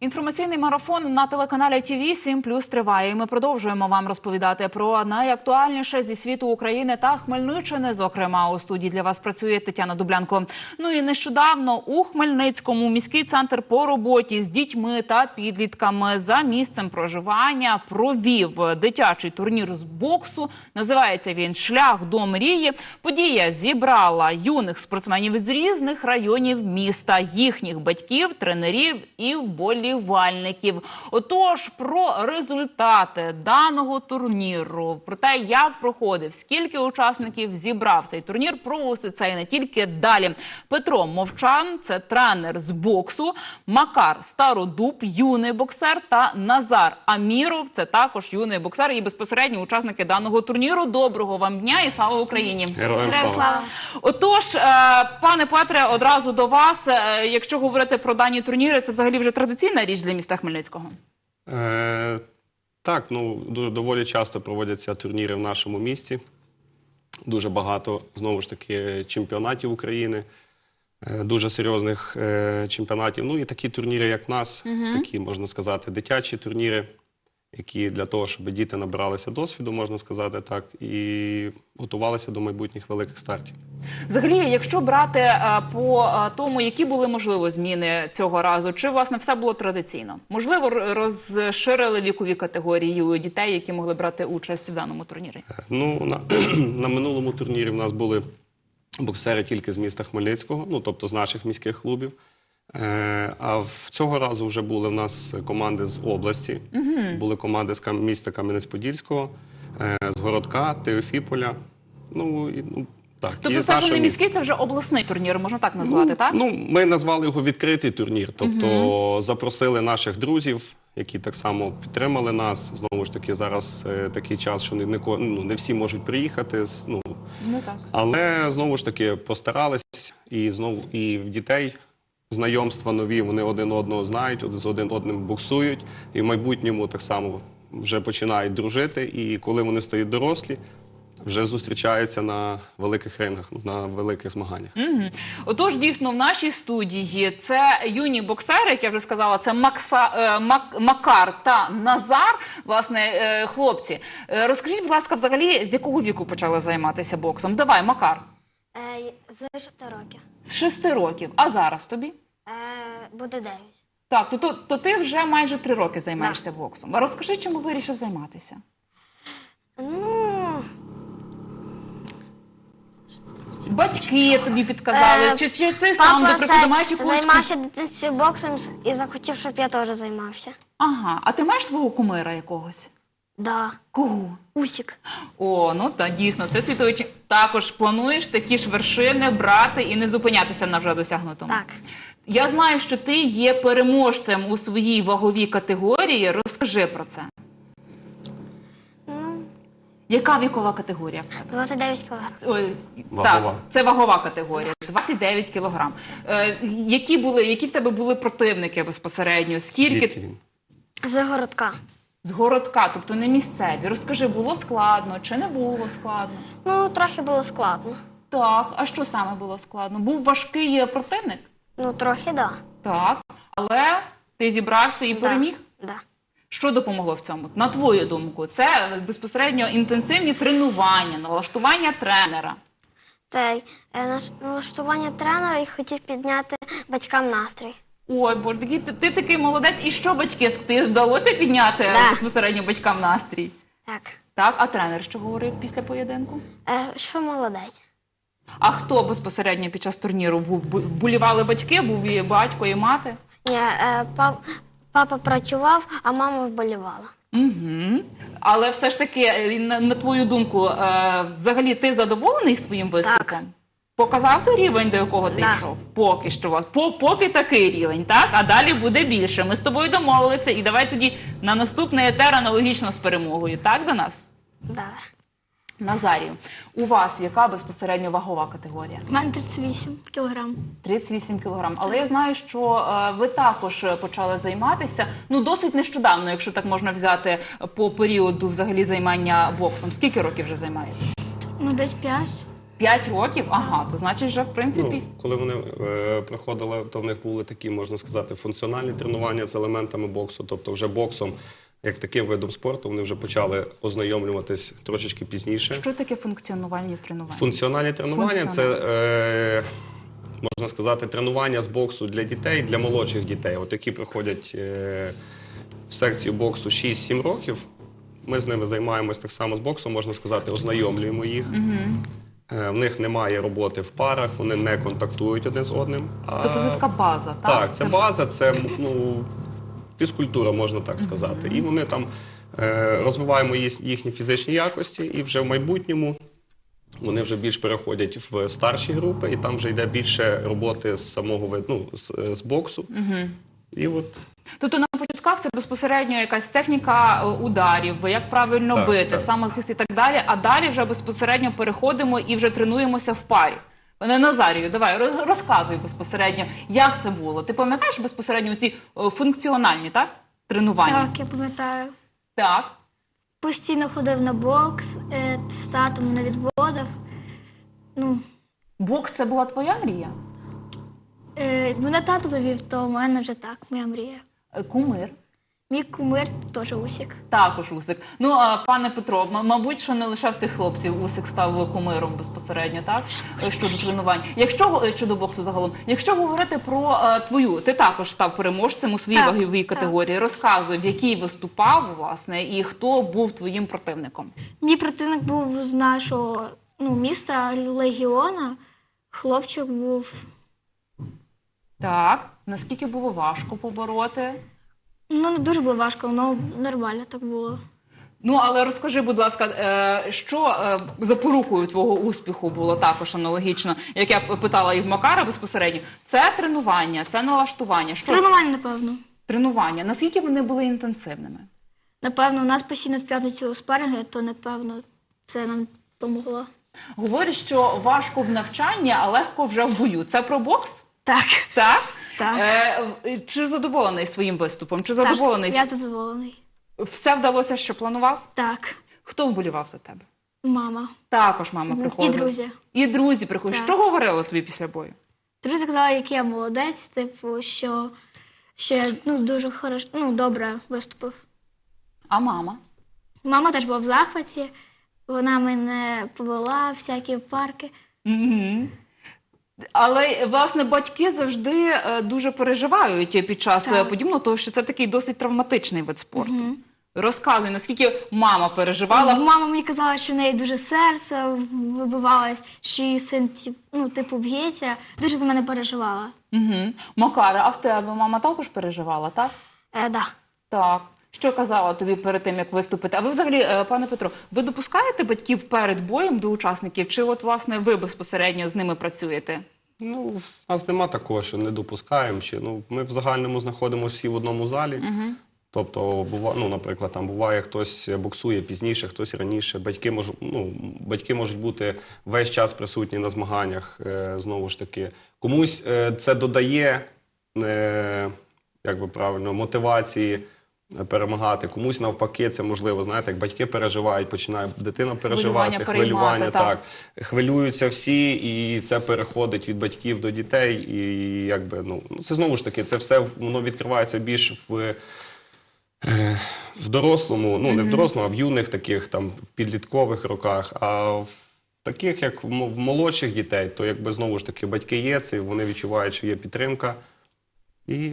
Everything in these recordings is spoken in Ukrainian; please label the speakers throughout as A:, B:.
A: Інформаційний марафон на телеканалі ТВ 7 плюс триває. І ми продовжуємо вам розповідати про найактуальніше зі світу України та Хмельниччини. Зокрема, у студії для вас працює Тетяна Дублянко. Ну і нещодавно у Хмельницькому міський центр по роботі з дітьми та підлітками за місцем проживання провів дитячий турнір з боксу. Називається він Шлях до мрії. Подія зібрала юних спортсменів з різних районів міста, їхніх батьків, тренерів і вболівальників. Отож, про результати даного турніру, про те, як проходив, скільки учасників зібрав цей турнір, про усе це і не тільки далі. Петро Мовчан, це тренер з боксу, Макар Стародуб, юний боксер та Назар Аміров, це також юний боксер і безпосередньо учасники даного турніру. Доброго вам дня і слава Україні!
B: Героям слава.
A: Отож, е, пане Петре, одразу до вас. Е, Якщо говорити про дані турніри, це взагалі вже традиційна річ для міста Хмельницького.
B: Е, так, ну доволі часто проводяться турніри в нашому місті. Дуже багато знову ж таки чемпіонатів України, е, дуже серйозних е, чемпіонатів. Ну і такі турніри, як нас, такі можна сказати, дитячі турніри, які для того, щоб діти набиралися досвіду, можна сказати так, і готувалися до майбутніх великих стартів.
A: Взагалі, якщо брати е, по е, тому, які були можливо зміни цього разу, чи власне все було традиційно? Можливо, розширили вікові категорії у дітей, які могли брати участь в даному турнірі.
B: Ну, на, на минулому турнірі в нас були боксери тільки з міста Хмельницького, ну тобто з наших міських клубів. Е, а в цього разу вже були в нас команди з області, були команди з міста Кам'янець-Подільського, е, з Городка, Теофіполя. Ну, і, ну так,
A: Тобто, це вже не міський, це вже обласний турнір, можна так назвати, так?
B: Ну, ми назвали його відкритий турнір. Тобто запросили наших друзів, які так само підтримали нас. Знову ж таки, зараз е, такий час, що не, не, ну, не всі можуть приїхати. Ну,
A: Ну так.
B: але знову ж таки постарались і знову і в дітей знайомства нові. Вони один одного знають, од- з один одним буксують, і в майбутньому так само вже починають дружити. І коли вони стають дорослі, вже зустрічаються на великих рингах, на великих змаганнях.
A: Мгм. Отож, дійсно, в нашій студії це юні боксери, як я вже сказала, це Макса, е, Мак, Макар та Назар. Власне, е, хлопці. Е, розкажіть, будь ласка, взагалі, з якого віку почали займатися боксом? Давай, Макар.
C: Е, з 6 років.
A: З шести років. А зараз тобі?
C: Е, буде 9.
A: Так, то, то, то ти вже майже три роки займаєшся боксом. А розкажи, чому вирішив займатися?
C: Ну,
A: Батьки тобі підказали,
C: Е,
A: чи, чи ти сам, до
C: папа
A: прикладу, маєш якусь...
C: займався дитинством боксом с- і захотів, щоб я теж займався.
A: Ага, а ти маєш свого кумира якогось?
C: Да.
A: Кого?
C: Усік.
A: О, ну та дійсно, це світовий чемп- Також плануєш такі ж вершини брати і не зупинятися на вже досягнутому.
C: Так.
A: Я знаю, що ти є переможцем у своїй ваговій категорії. Розкажи про це.
C: Ну,
A: Яка вікова категорія? в тебе?
C: 29 кілограм.
A: Ой,
B: Вагова.
A: Так, це вагова категорія. 29 кілограм. Е, які були, які в тебе були противники безпосередньо? Скільки
B: Звідки він?
C: З городка.
A: з городка, тобто не місцеві? Розкажи, було складно чи не було складно?
C: Ну, трохи було складно.
A: Так, а що саме було складно? Був важкий е, противник?
C: Ну, трохи, да.
A: Так, але ти зібрався і переміг.
C: Да. да.
A: Що допомогло в цьому? На твою думку, це безпосередньо інтенсивні тренування, налаштування тренера.
C: Це е, налаштування тренера і хотів підняти батькам настрій.
A: Ой, боже, ти, ти такий молодець. І що батьки ти вдалося підняти
C: Да.
A: безпосередньо батькам настрій?
C: Так.
A: Так, а тренер що говорив після поєдинку?
C: Е, що молодець?
A: А хто безпосередньо під час турніру був? Бу- Вболівали батьки, був і батько, і мати?
C: Ні, е, пап, папа працював, а мама вболівала.
A: Угу. Але все ж таки, е, на, на твою думку, е, взагалі ти задоволений своїм виступом?
C: Так.
A: Показав той рівень, до якого ти
C: Да.
A: йшов? Поки що. По, поки такий рівень, так? А далі буде більше. Ми з тобою домовилися, і давай тоді на наступний етер аналогічно з перемогою. Так до нас?
C: Да.
A: Назарію, у вас яка безпосередньо вагова категорія?
D: У мене 38 кілограм.
A: 38 кілограм. Але я знаю, що е, ви також почали займатися ну досить нещодавно, якщо так можна взяти по періоду взагалі займання боксом. Скільки років вже займаєтесь?
D: Ну, десь 5.
A: П'ять років? Ага, то значить, вже в принципі.
B: Ну, коли вони е, приходили, то в них були такі, можна сказати, функціональні тренування з елементами боксу. Тобто, вже боксом, як таким видом спорту, вони вже почали ознайомлюватись трошечки пізніше.
A: Що таке функціонувальні тренування?
B: Функціональні тренування це е, можна сказати тренування з боксу для дітей, для молодших дітей, от які приходять е, в секцію боксу 6-7 років. Ми з ними займаємось так само з боксом, можна сказати, ознайомлюємо їх. Е, в них немає роботи в парах, вони не контактують один з одним. А...
A: Тобто це така база, так?
B: Так, це база, це ну, фізкультура, можна так сказати. І вони там е, розвиваємо їхні фізичні якості, і вже в майбутньому вони вже більш переходять в старші групи, і там вже йде більше роботи з самого ну, з, з боксу. І от
A: Тобто на початках це безпосередньо якась техніка е, ударів, як правильно
B: Так,
A: бити,
B: так.
A: самозахист і так далі. А далі вже безпосередньо переходимо і вже тренуємося в парі. Пане Назарію, давай розказуй безпосередньо, як це було. Ти пам'ятаєш безпосередньо ці функціональні так? тренування?
D: Так, я пам'ятаю.
A: Так.
D: Постійно ходив на бокс, е, з татом не відводив. Ну,
A: Бокс це була твоя мрія?
D: е, мене тато завів, то в мене вже так, моя мрія.
A: Кумир.
D: Мій кумир теж усік.
A: Також Усик. Ну, а пане Петро, м- мабуть, що не лише в цих хлопців Усик став кумиром безпосередньо, так? Е, Щодо тренувань. Якщо е, щодо боксу загалом, якщо говорити про е, твою, ти також став переможцем у своїй
D: Так,
A: ваговій
D: так.
A: категорії. Розказуй, в якій виступав, власне, і хто був твоїм противником.
D: Мій противник був з нашого ну, міста Легіона. Хлопчик був.
A: Так, наскільки було важко побороти?
D: Ну, не дуже було важко, але нормально так було.
A: Ну, але розкажи, будь ласка, е, що е, запорукою твого успіху було також аналогічно, як я питала і в Макара безпосередньо. Це тренування, це налаштування. Що
D: Тренування, напевно.
A: тренування? Наскільки вони були інтенсивними?
D: Напевно, у нас постійно в п'ятницю спаринги, то напевно це нам помогло.
A: Говорять, що важко в навчанні, а легко вже в бою. Це про бокс?
D: Так.
A: Так?
D: Так.
A: Е, чи задоволений своїм виступом? Чи задоволений?
D: Так, я задоволений.
A: Все вдалося, що планував?
D: Так,
A: Хто вболівав за тебе?
D: мама.
A: Також мама
D: І
A: приходила.
D: друзі.
A: І друзі приходять.
D: Так.
A: Що говорили тобі після бою?
D: Друзі казали, який я молодець, типу, що, що я ну, дуже хорошо, ну, добре виступив.
A: А мама?
D: Мама теж була в захваті, вона мене повела в всякі парки.
A: Угу. Але власне батьки завжди е, дуже переживають під час
D: Так.
A: е, подібного, тому що це такий досить травматичний вид спорту. Розказуй, наскільки мама переживала.
D: Мама мені казала, що в неї дуже серце вибивалось, що її син ну, типу б'ється. Дуже за мене переживала.
A: Угу. Макара, а в тебе мама також переживала, так?
C: Е, да.
A: Так. Що казала тобі перед тим, як виступити? А ви взагалі, е, пане Петро, ви допускаєте батьків перед боєм до учасників? Чи от власне ви безпосередньо з ними працюєте?
B: ну, в нас нема такого, що не допускаємо. Чи, ну, ми в загальному знаходимося всі в одному залі. Тобто, бува, ну, наприклад, там буває хтось боксує пізніше, хтось раніше. Батьки можуть, ну, батьки можуть бути весь час присутні на змаганнях. Е, знову ж таки, комусь е, це додає, е, як би правильно, мотивації. Перемагати комусь навпаки, це можливо. Знаєте, як батьки переживають, починає дитина переживати,
A: Хвилювання, переймати,
B: так. Хвилюються всі, і це переходить від батьків до дітей. І якби ну ну, це знову ж таки, це все воно відкривається більш в, е, в дорослому, ну не в дорослому, а в юних таких там в підліткових роках. А в таких, як в в молодших дітей, то якби знову ж таки батьки є, це вони відчувають, що є підтримка і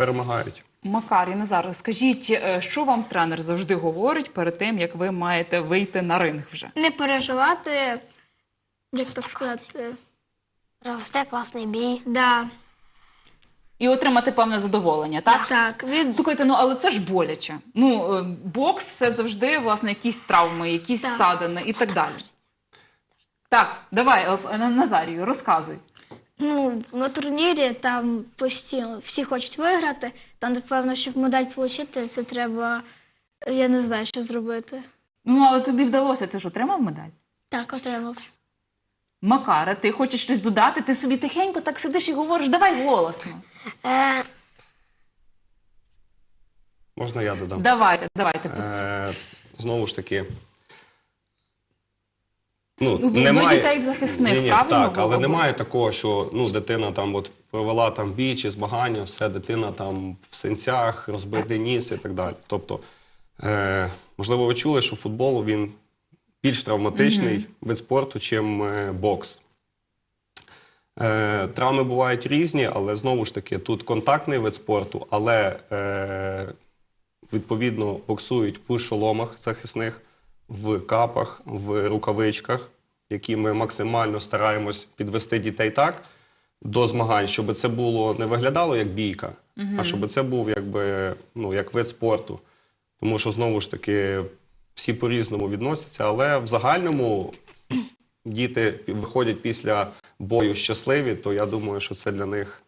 B: перемагають.
A: Макар і Назар, скажіть, е, що вам тренер завжди говорить перед тим, як ви маєте вийти на ринг вже?
D: Не переживати, як так сказати,
C: Росте класний бій.
D: да,
A: І отримати певне задоволення, так?
D: так, від
A: Слухайте, ну але це ж боляче. Ну, е, бокс це завжди власне якісь травми, якісь
D: Так.
A: садини і так далі. Так, давай, е, Назарію, розказуй.
D: Ну, на турнірі там постійно всі хочуть виграти. Там, напевно, щоб медаль отримати, це треба, я не знаю, що зробити.
A: Ну, але тобі вдалося, ти ж отримав медаль?
D: Так, отримав.
A: Макара, ти хочеш щось додати? Ти собі тихенько так сидиш і говориш, давай голосно.
C: Е,
B: Можна я додам?
A: Давайте, давайте.
B: Е, знову ж таки, Ну,
A: Ну,
B: немає
A: дітей в захисних,
B: Ні-ні,
A: правильно
B: Так, але
A: говорите?
B: немає такого, що ну, дитина там от провела там бій чи змагання, все, дитина там в синцях, розбитий ніс і так далі. Тобто, е, можливо, ви чули, що футбол він більш травматичний вид спорту, чим е, бокс. Е, травми бувають різні, але знову ж таки, тут контактний вид спорту, але е, відповідно боксують в шоломах захисних, в капах, в рукавичках, які ми максимально стараємось підвести дітей так до змагань, щоб це було не виглядало як бійка, а щоб це був якби ну, як вид спорту. Тому що знову ж таки всі по-різному відносяться, але в загальному діти виходять після бою щасливі, то я думаю, що це для них.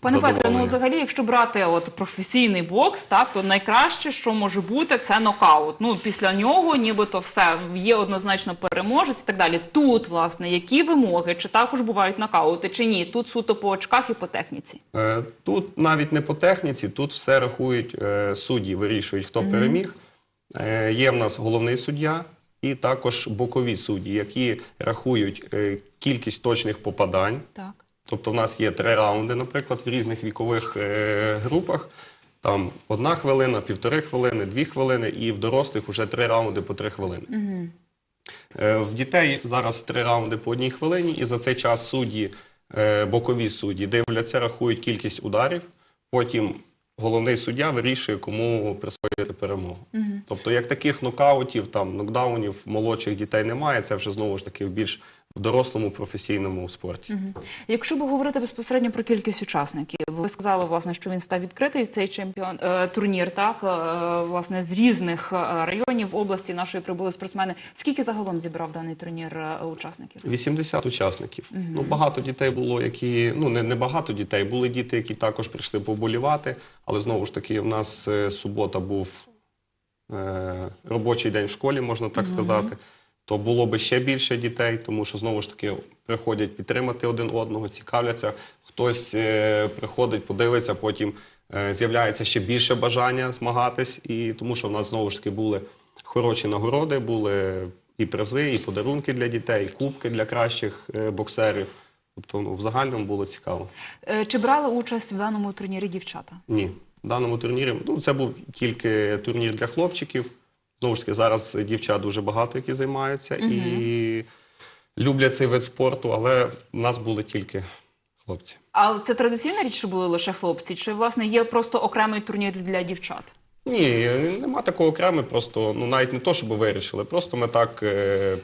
A: Пане Петре, ну взагалі, якщо брати от професійний бокс, так то найкраще, що може бути, це нокаут. Ну після нього, нібито все є однозначно переможець і так далі. Тут, власне, які вимоги, чи також бувають нокаути, чи ні? Тут суто по очках і по техніці.
B: Е, Тут навіть не по техніці, тут все рахують е, судді, вирішують, хто переміг. Е, Є в нас головний суддя і також бокові судді, які рахують е, кількість точних попадань.
A: Так.
B: Тобто в нас є три раунди, наприклад, в різних вікових е, групах. Там одна хвилина, півтори хвилини, дві хвилини, і в дорослих вже три раунди по три хвилини. Е, в дітей зараз три раунди по одній хвилині, і за цей час судді, е, бокові судді дивляться, рахують кількість ударів. Потім головний суддя вирішує, кому присвоїти перемогу. Тобто, як таких нокаутів, там нокдаунів молодших дітей немає, це вже знову ж таки в більш в дорослому професійному спорті.
A: Якщо б говорити безпосередньо про кількість учасників, ви сказали власне, що він став відкритий цей чемпіон е, турнір, так е, власне з різних е, районів області нашої прибули спортсмени. Скільки загалом зібрав даний турнір учасників?
B: 80 учасників. Ну багато дітей було, які ну не, не багато дітей. Були діти, які також прийшли поболівати. Але знову ж таки, в нас субота був робочий день в школі, можна так сказати. То було би ще більше дітей, тому що знову ж таки приходять підтримати один одного, цікавляться. Хтось е, приходить, подивиться, потім е, з'являється ще більше бажання змагатись. І тому що в нас знову ж таки були хороші нагороди, були і призи, і подарунки для дітей, і кубки для кращих е, боксерів. Тобто, ну, в загальному було цікаво.
A: Е, Чи брали участь в даному турнірі дівчата?
B: Ні, в даному турнірі ну, це був тільки турнір для хлопчиків. Знову ж таки, зараз дівчат дуже багато, які займаються і люблять цей вид спорту, але в нас були тільки хлопці.
A: А це традиційна річ, що були лише хлопці? Чи власне є просто окремий турнір для дівчат?
B: Ні, нема такого окремо, просто ну навіть не то, щоб вирішили. Просто ми так, е,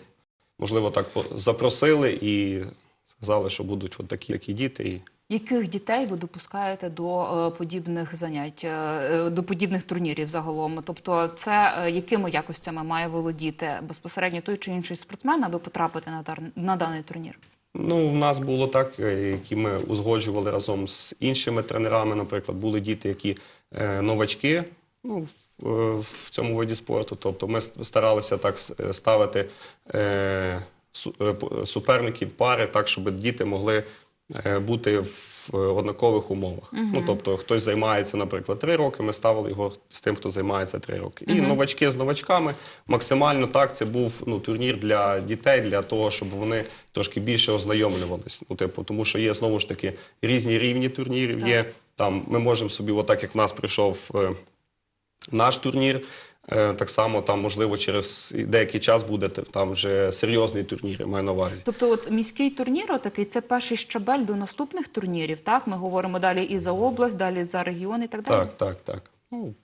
B: можливо, так по- запросили і сказали, що будуть от такі, які діти. І
A: Яких дітей ви допускаєте до е, подібних занять, е, до подібних турнірів загалом? Тобто, це е, якими якостями має володіти безпосередньо той чи інший спортсмен, аби потрапити на, на даний турнір?
B: Ну, в нас було так, е, які ми узгоджували разом з іншими тренерами. Наприклад, були діти, які е, новачки ну, в, е, цьому виді спорту. Тобто ми старалися так е, ставити е, е, суперників пари, так, щоб діти могли е, бути в е, однакових умовах. Ну, тобто, хтось займається, наприклад, три роки, ми ставили його з тим, хто займається три роки. І новачки з новачками максимально так. Це був ну, турнір для дітей, для того, щоб вони трошки більше ознайомлювались. Ну, типу, тому що є знову ж таки різні рівні турнірів. Є там, ми можемо собі, отак як в нас прийшов е, наш турнір. Е, Так само там, можливо, через деякий час буде там вже серйозний турнір, я маю на увазі.
A: Тобто, от міський турнір, отакий, це перший щабель до наступних турнірів. Так, ми говоримо далі і за область, далі за регіон і так далі.
B: Так, так, так. Ну,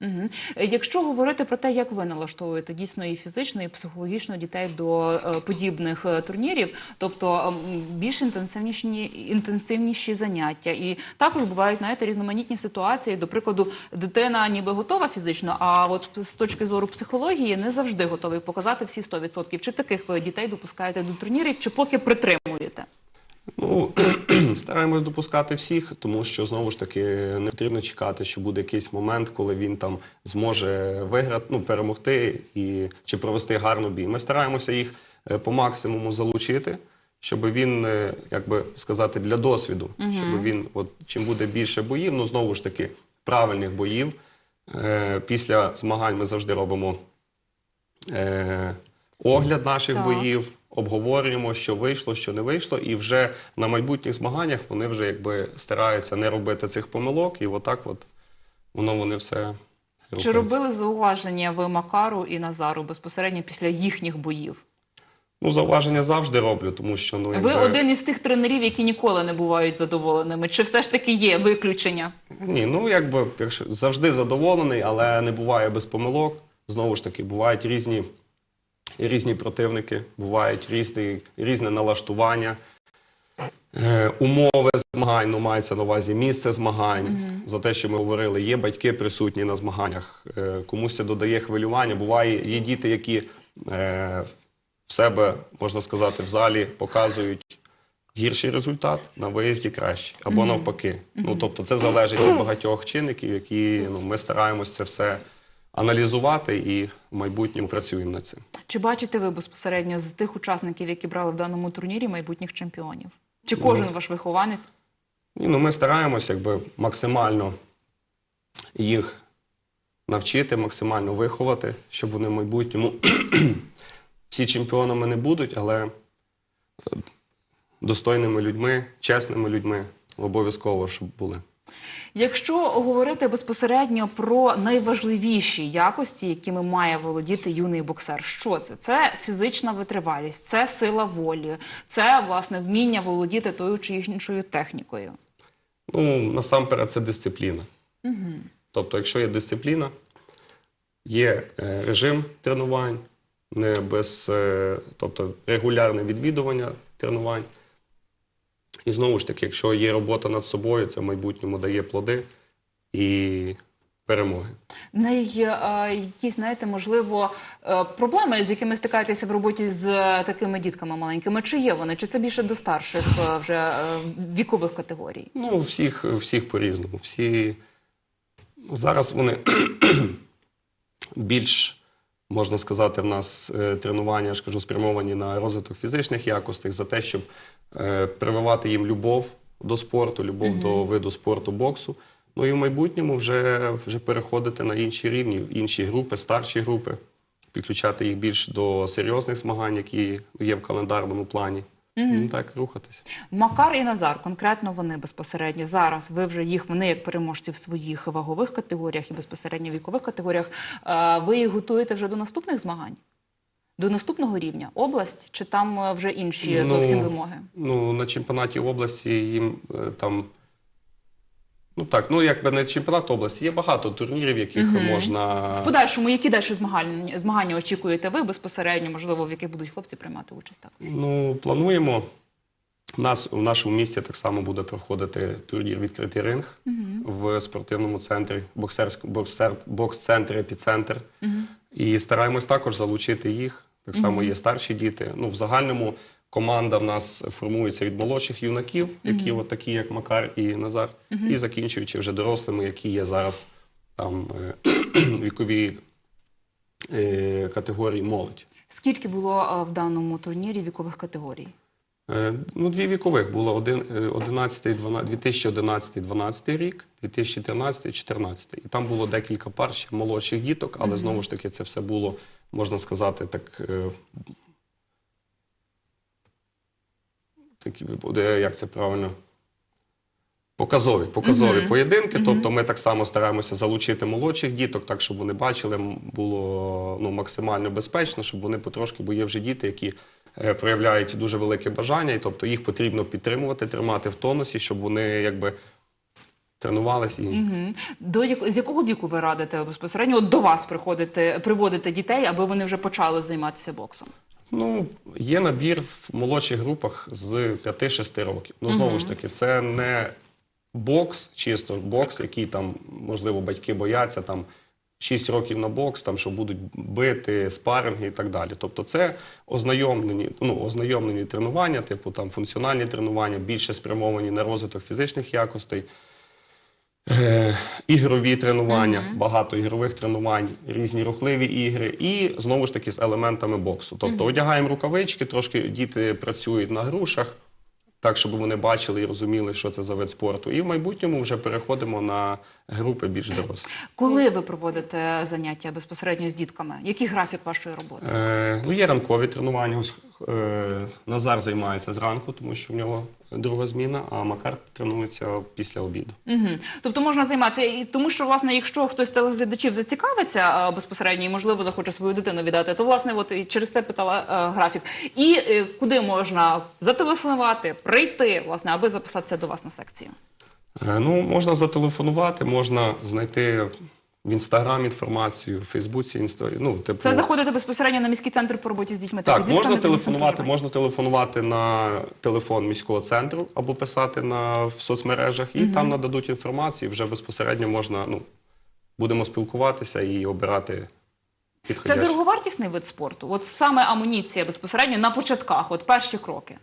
A: Угу. Якщо говорити про те, як ви налаштовуєте дійсно і фізично, і психологічно дітей до е, подібних е, турнірів, тобто більш інтенсивніші, інтенсивніші заняття, і також бувають знаєте, різноманітні ситуації. До прикладу, дитина ніби готова фізично, а от з точки зору психології не завжди готовий показати всі 100%. Чи таких ви дітей допускаєте до турнірів, чи поки притримуєте?
B: Ну, стараємось допускати всіх, тому що знову ж таки не потрібно чекати, що буде якийсь момент, коли він там зможе виграти, ну, перемогти і чи провести гарну бій. Ми стараємося їх е, по максимуму залучити, щоб він, е, як би сказати, для досвіду, щоб він, от чим буде більше боїв, ну знову ж таки, правильних боїв. Е, Після змагань ми завжди робимо е, огляд наших
A: Так.
B: боїв, обговорюємо, що вийшло, що не вийшло, і вже на майбутніх змаганнях вони вже якби стараються не робити цих помилок, і отак от воно вони все.
A: Чи робили зауваження ви Макару і Назару безпосередньо після їхніх боїв?
B: Ну, зауваження завжди роблю, тому що ну
A: Ви
B: якби...
A: один із тих тренерів, які ніколи не бувають задоволеними. Чи все ж таки є виключення?
B: Ні, ну якби завжди задоволений, але не буває без помилок. Знову ж таки, бувають різні, різні противники, бувають різні, різне налаштування, е, умови змагань, ну мається на увазі місце змагань. За те, що ми говорили, є батьки присутні на змаганнях, е, комусь це додає хвилювання. Буває, є діти, які е, в себе, можна сказати, в залі показують гірший результат, на виїзді кращий, або навпаки. Ну тобто, це залежить від багатьох чинників, які ну, ми стараємось це все аналізувати і в майбутньому працюємо над цим.
A: Чи бачите ви безпосередньо з тих учасників, які брали в даному турнірі майбутніх чемпіонів? Чи кожен ваш вихованець?
B: Ні, ну ми стараємось якби максимально їх навчити, максимально виховати, щоб вони в майбутньому всі чемпіонами не будуть, але е, достойними людьми, чесними людьми обов'язково, щоб були.
A: Якщо говорити безпосередньо про найважливіші якості, якими має володіти юний боксер, що це? Це фізична витривалість, це сила волі, це власне вміння володіти тою чи іншою технікою.
B: Ну, насамперед, це дисципліна. Тобто, якщо є дисципліна, є е, режим тренувань, не без, е, тобто регулярне відвідування тренувань. І знову ж таки, якщо є робота над собою, це в майбутньому дає плоди і перемоги.
A: Е, якісь, знаєте, можливо, е, проблеми, з якими стикаєтеся в роботі з такими дітками маленькими, чи є вони? Чи це більше до старших е, вже вікових категорій?
B: Ну, всіх, всіх по-різному. Всі зараз вони більш, можна сказати, в нас тренування, я ж кажу, спрямовані на розвиток фізичних якостей, за те, щоб прививати їм любов до спорту, любов до виду спорту боксу. Ну і в майбутньому вже, вже переходити на інші рівні, інші групи, старші групи, підключати їх більш до серйозних змагань, які є в календарному плані. Ну, так, рухатись.
A: Макар і Назар, конкретно вони безпосередньо зараз. Ви вже їх, вони як переможці в своїх вагових категоріях і безпосередньо вікових категоріях. е, Ви їх готуєте вже до наступних змагань? До наступного рівня? Область чи там е, вже інші
B: Ну,
A: зовсім вимоги?
B: Ну, на чемпіонаті області їм е, там. Ну так, ну якби не чемпіонат області, є багато турнірів, яких можна.
A: В подальшому, які далі змагання, змагання очікуєте ви безпосередньо, можливо, в яких будуть хлопці приймати участь? Так?
B: Ну, плануємо. У нас у нашому місті так само буде проходити турнір відкритий ринг в спортивному центрі, боксерському боксер, бокс-центр, епіцентр. І стараємось також залучити їх. Так само є старші діти. Ну, в загальному команда в нас формується від молодших юнаків, які от такі, як Макар і Назар, і закінчуючи вже дорослими, які є зараз там е, вікові е, категорії молодь.
A: Скільки було е, в даному турнірі вікових категорій?
B: Е, Ну, дві вікових було один, е, 11, 12, 2011-12 рік, 2013-14. І там було декілька пар ще молодших діток, але знову ж таки це все було, можна сказати, так. е, Такі буде, як це правильно? Показові, показові поєдинки. Тобто ми так само стараємося залучити молодших діток, так щоб вони бачили, було ну, максимально безпечно, щоб вони потрошки, бо є вже діти, які проявляють дуже велике бажання, і тобто їх потрібно підтримувати, тримати в тонусі, щоб вони якби тренувалися. І...
A: Мгм. До як- з якого віку ви радите безпосередньо от до вас приходити, приводити дітей, аби вони вже почали займатися боксом?
B: Ну, є набір в молодших групах з 5-6 років. Ну, знову ж таки, це не бокс, чисто бокс, який там, можливо, батьки бояться там 6 років на бокс, там, що будуть бити, спаринги і так далі. Тобто це ознайомлені, ну, ознайомлені тренування, типу там функціональні тренування, більше спрямовані на розвиток фізичних якостей. Е, ігрові тренування, багато ігрових тренувань, різні рухливі ігри, і знову ж таки з елементами боксу. Тобто одягаємо рукавички, трошки діти працюють на грушах, так, щоб вони бачили і розуміли, що це за вид спорту. І в майбутньому вже переходимо на групи більш дорослі.
A: Коли ви проводите заняття безпосередньо з дітками? Який графік вашої роботи?
B: Е, ну, є ранкові тренування. Е, Назар займається зранку, тому що в нього друга зміна, а Макар тренується після обіду.
A: Угу. Тобто можна займатися і тому, що власне, якщо хтось з телеглядачів зацікавиться безпосередньо і можливо захоче свою дитину віддати, то власне от і через це питала е, графік. І е, куди можна зателефонувати, прийти, власне, аби записатися до вас на секцію.
B: Е, Ну, можна зателефонувати, можна знайти в інстаграм інформацію, в Фейсбуці інста... ну, типу...
A: Це заходити безпосередньо на міський центр по роботі з дітьми та
B: Так,
A: підлітками
B: можна телефонувати, можна телефонувати на телефон міського центру або писати на в соцмережах, і там нададуть інформацію. Вже безпосередньо можна, ну, будемо спілкуватися і обирати
A: Це дороговартісний вид спорту. От саме амуніція безпосередньо на початках, от перші кроки.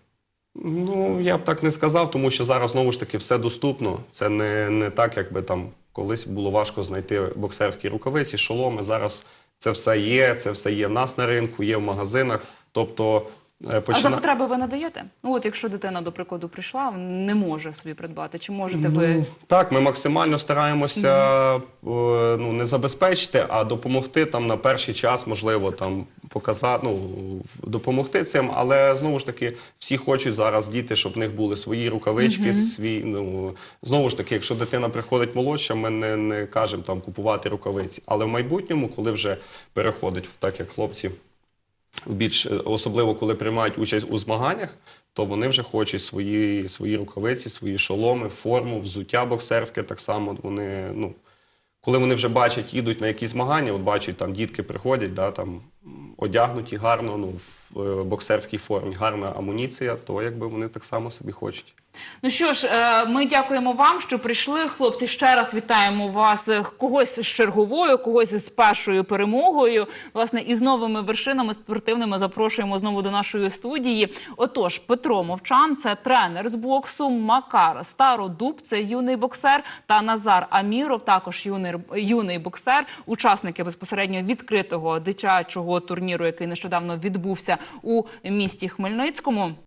B: Ну, я б так не сказав, тому що зараз знову ж таки все доступно. Це не, не так, якби там колись було важко знайти боксерські рукавиці, шоломи. Зараз це все є, це все є в нас на ринку, є в магазинах. Тобто е,
A: А за потреби ви надаєте? Ну от якщо дитина, до прикладу, прийшла, не може собі придбати, чи можете ви
B: Ну, так, ми максимально стараємося е, ну, не забезпечити, а допомогти там на перший час, можливо, там показати, ну, допомогти цим. Але знову ж таки, всі хочуть зараз діти, щоб в них були свої рукавички, свій. Ну знову ж таки, якщо дитина приходить молодша, ми не, не кажемо там купувати рукавиці. Але в майбутньому, коли вже переходить, так як хлопці більш особливо коли приймають участь у змаганнях, то вони вже хочуть свої, свої рукавиці, свої шоломи, форму, взуття боксерське так само. Вони, ну, коли вони вже бачать, їдуть на якісь змагання, от бачать, там дітки приходять, да, там одягнуті гарно, ну, е, боксерській формі, гарна амуніція, то якби вони так само собі хочуть.
A: Ну що ж, е, ми дякуємо вам, що прийшли. Хлопці, ще раз вітаємо вас е, когось з черговою, когось з першою перемогою. Власне, і з новими вершинами спортивними запрошуємо знову до нашої студії. Отож, Петро Мовчан, це тренер з боксу, Макар Стародуб, це юний боксер, та Назар Аміров, також юний, юний боксер, учасники безпосередньо відкритого дитячого турніру, який нещодавно відбувся у місті Хмельницькому.